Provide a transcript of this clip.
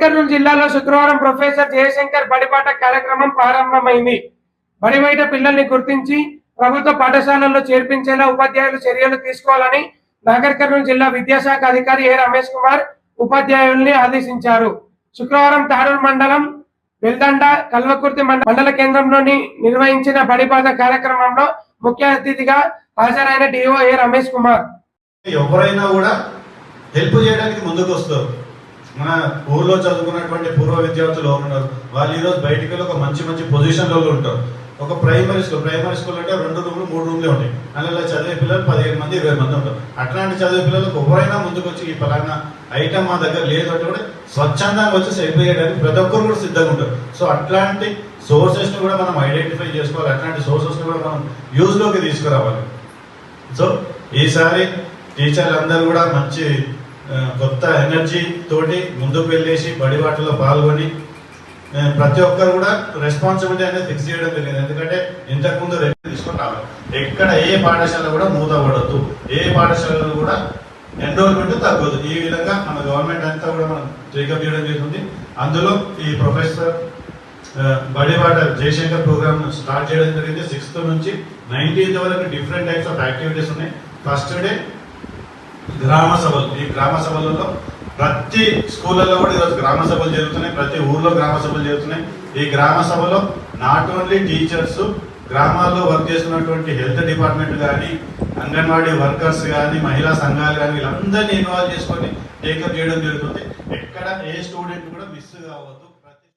కర్నూలు జిల్లాలో శుక్రవారం ప్రొఫెసర్ జయశంకర్ బడిపాట కార్యక్రమం ప్రారంభమైంది. బడి బయట పిల్లల్ని గుర్తించి ప్రభుత్వ పాఠశాలల్లో చేర్పించేలా ఉపాధ్యాయులు చర్యలు తీసుకోవాలని నాగర్ కర్నూలు జిల్లా విద్యాశాఖ అధికారి ఏ రమేష్ కుమార్ ఉపాధ్యాయుల్ని ఆదేశించారు. శుక్రవారం తాడూరు మండలం వెల్దండ కల్వకుర్తి మండల కేంద్రంలోని నిర్వహించిన బడిపాట కార్యక్రమంలో ముఖ్య అతిథిగా హాజరైన డిఓ ఏ రమేష్ కుమార్. ఎవరైనా కూడా హెల్ప్ చేయడానికి ముందుకు వస్తారు మన ఊర్లో చదువుకున్నటువంటి పూర్వ విద్యార్థులు ఉన్నారు వాళ్ళు ఈరోజు బయటికి వెళ్ళి ఒక మంచి మంచి పొజిషన్లో ఉంటారు. ఒక ప్రైమరీ స్కూల్ ప్రైమరీ స్కూల్ అంటే రెండు రూమ్లు మూడు రూమ్లే ఉంటాయి. అందులో చదివే పిల్లలు పదిహేను మంది ఇరవై మంది ఉంటారు. అట్లాంటి చదివే పిల్లలకు ఎవరైనా ముందుకు వచ్చి ఈ పలానా ఐటమ్ మా దగ్గర లేదు అంటే కూడా స్వచ్ఛందంగా వచ్చి హెల్ప్ చేయడానికి ప్రతి ఒక్కరు కూడా సిద్ధంగా ఉంటారు. సో అట్లాంటి సోర్సెస్ని కూడా మనం ఐడెంటిఫై చేసుకోవాలి. అట్లాంటి సోర్సెస్ని కూడా మనం యూజ్లోకి తీసుకురావాలి. సో ఈసారి టీచర్లు అందరూ కూడా మంచి కొత్త ఎనర్జీ తోటి ముందుకు వెళ్ళేసి బడిబాటలో పాల్గొని ప్రతి ఒక్కరు కూడా రెస్పాన్సిబిలిటీ అనేది ఫిక్స్ చేయడం జరిగింది. ఎందుకంటే ఇంతకుముందు రెవెన్యూ తీసుకొని రావాలి. ఎక్కడ ఏ పాఠశాల కూడా మూతపడద్దు ఏ పాఠశాలలో కూడా ఎన్రోల్మెంట్ తగ్గదు ఈ విధంగా మన గవర్నమెంట్ అంతా కూడా మనం టేకప్ చేయడం జరుగుతుంది. అందులో ఈ ప్రొఫెసర్ బడిబాట జయశంకర్ ప్రోగ్రామ్ స్టార్ట్ చేయడం జరిగింది. సిక్స్త్ నుంచి నైన్టీన్త్ వరకు డిఫరెంట్ టైప్స్ ఆఫ్ యాక్టివిటీస్ ఉన్నాయి. ఫస్ట్ డే గ్రామ సభలు. ఈ గ్రామ సభలలో ప్రతి స్కూళ్ళలో కూడా ఈరోజు గ్రామ సభలు జరుగుతున్నాయి. ప్రతి ఊర్లో గ్రామ సభలు జరుగుతున్నాయి. ఈ గ్రామ సభలో నాట్ ఓన్లీ టీచర్స్ గ్రామాల్లో వర్క్ చేస్తున్నటువంటి హెల్త్ డిపార్ట్మెంట్ కానీ అంగన్వాడీ వర్కర్స్ కానీ మహిళా సంఘాలు కానీ వీళ్ళందరినీ ఇన్వాల్వ్ చేసుకొని టేకప్ చేయడం జరుగుతుంది. ఎక్కడ ఏ స్టూడెంట్ కూడా మిస్ కావద్దు.